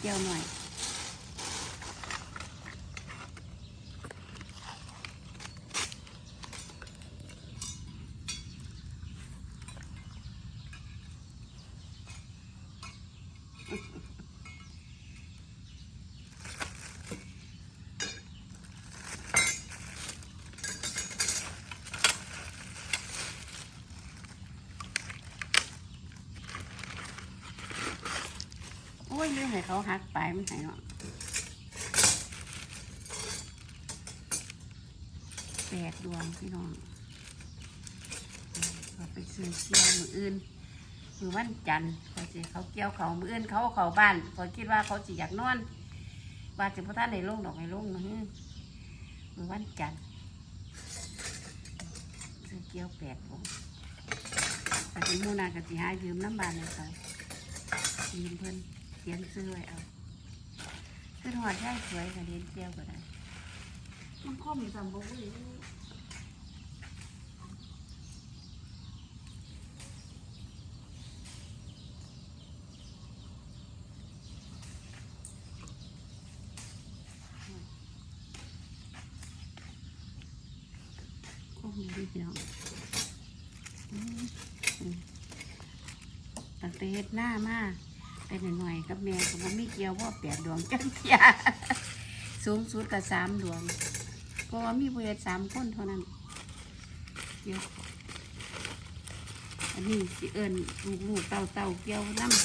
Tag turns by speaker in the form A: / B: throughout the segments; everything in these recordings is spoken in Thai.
A: เจียวหน่อย โอ้ยลืมให้เขาหักไปมันใหายเนาะแปดดวงพี่น้องเราไปซื้อเกี่ยวมืออื่นมือวันจันทร์เขาสิเขาเกี่ยวเขามืออื่นเขาเขาบ้านเขาคิดว่าเขาสิอยากนอนว่าจะพ่ท่านในลงดอกในลงนะฮึมือวันจันทร์ซื้อเกี่ยวแปดดวงแต่เป็นมูนากับสิหายืมน้ำบานเลยเขายืมเพิ่อน เขียนซื้อไว้เอาขึ้นหอดได้สวยกับเรียนเจียวก็ได้
B: มันข้อมีจำบ่รู้
A: โอ้โหดีพี่น้องอืมอืมตั้งแต่เฮ็ดหน้ามาก แต่หน่อยๆกับแม่ก็บ่มีเกี่ยวว่าแปดดวงจังเทียสูงสุดก็สามดวงเพราะว่ามีผู้เฮ็ดสามคนเท่านั้นเกี่ยวอันนี้สิเอิญลูกๆเต่าเต่าเกี่ยวน้ำ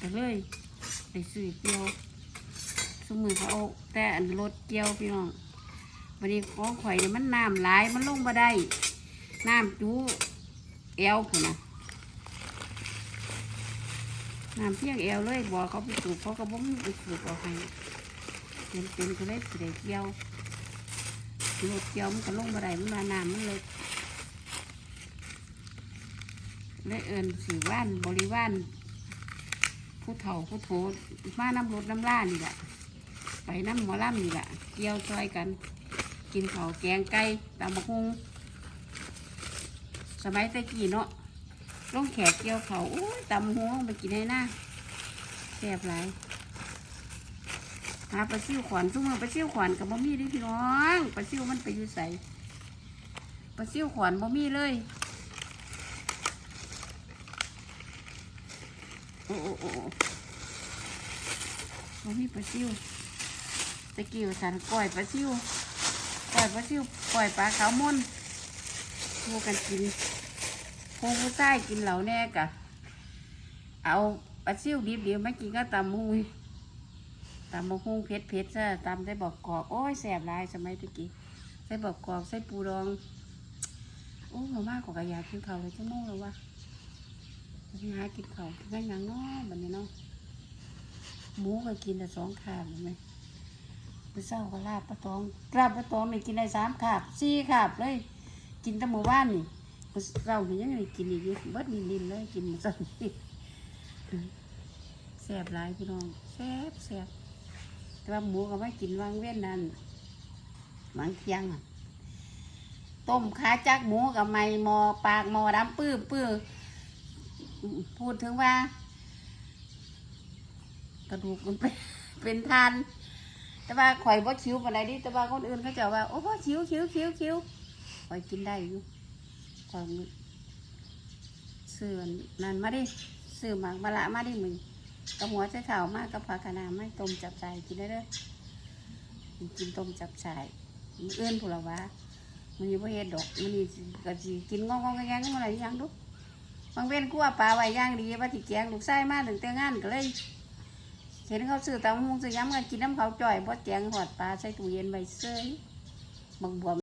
A: ก็เลยไปซื้อเกี่ยวสมือเขาเอาแต่อันรถเกี่ยวพี่น้องวันนี้ของข่อยเนี่ยมันน้ำหลายมันลงมาได้น้ำจูเอวพุ่นนะ น้ำเพียงเอวเลยบอกเขาไปสูบเขาก็บ่มีไปสูบเอาให้เป็นเป็นก็เลยสิได้เกี่ยวรถเกี่ยวมันก็ลงมาได้มันมาน้ำมันเลยเลยเอินสื่อว่านบริว่ารผู้เฒ่าผู้โถมาน้ำรถน้ำล่านี่แหละไปน้ำหมอลำนี่แหละเกี่ยวซอยกัน กินข้าวแกงไก่ตำบักฮุงสมัยตะกี้เนาะ ลงแขกเกี่ยวเขาวอุ้ยตำบักฮุงไปกินให้หน้าแซ่บหลายหาปลาซิวขวานซุ่มอปลาซิวขวานกับบ่มีเดิพี่น้องปลาซิวมันไปอยู่ใส่ปลาซิวขวานบ่มีเลยโอ้โอ้โอ้บ่มีปลาซิวตะกี้ว่าสันก่อยปลาซิวก่อยปลาซิวก่อยปลาขาวม่นพูกันกิน พงผู้ใต้กินเหล่าแน่กะ เอาปลาซิ่วดิบเดียวไม่กินก็ตำมุยตำมะฮุ่งเผ็ดเผ็ดซะตำได้บอกกอกโอ้ยแสบลายสมัยตะกี้ใส่บอกกอกใส่ปูดอง โอ้มามากกว่ากระยากกินข้าเลยชั่วโมงแล้ววะไปหากินข้าวกินกันยังเนาะบัดนี้เนาะหมูก็กินแต่สองขาบเห็นไหมไปเศร้าก็ลาบปลาตองลาบปลาตองนี่กินได้สามขาบสี่ขาบเลย กินแตั้งหมู่บ้านนี่ เร้านี่ยังไงกินอีกเบิดนินดินเลยกินหมดสันนี่แซ่บหลายพี่น้องแซ่บแซ่บแต่ว่าหมูก็ไม่กินวางเว้นนั่นวางเที่ยงอะต้มขาจักหมูกับไม่หมอปากหมอดำปื้อปื้อพูดถึงว่า กระดูกมันเป็นเป็นทาน แต่ว่าข่อยบ่ชิวปานใดดิแต่ว่าคนอื่นเขาจะว่า โอ้บ่ชิวชิวชิวชิวข่อยกินได้อยู่ ข่อยซื้อนนั่นมาดิซื้อหมากมะละมาดิมึงกับหัวใจขาวมากกับผักคะน้าไม่ต้มจับใส่กินได้เด้อกินต้มจับใส่มื้อนผู้ละว่ามันอยู่บ่เฮ็ดดอกมันนี่ก็สิกินงองๆแงงมันอะไรย่างดุบางเว้นกลัวปลาไว้ย่างดีว่าสิแกงลูกไส้มาถึงแต่งงานก็เลยเห็นเขาซื้อตำมะฮุงซื้อย้ำกันกินน้ำเขาจ่อยบดแจงหอดปลาใส่ตู้เย็นไว้เซยบักบวม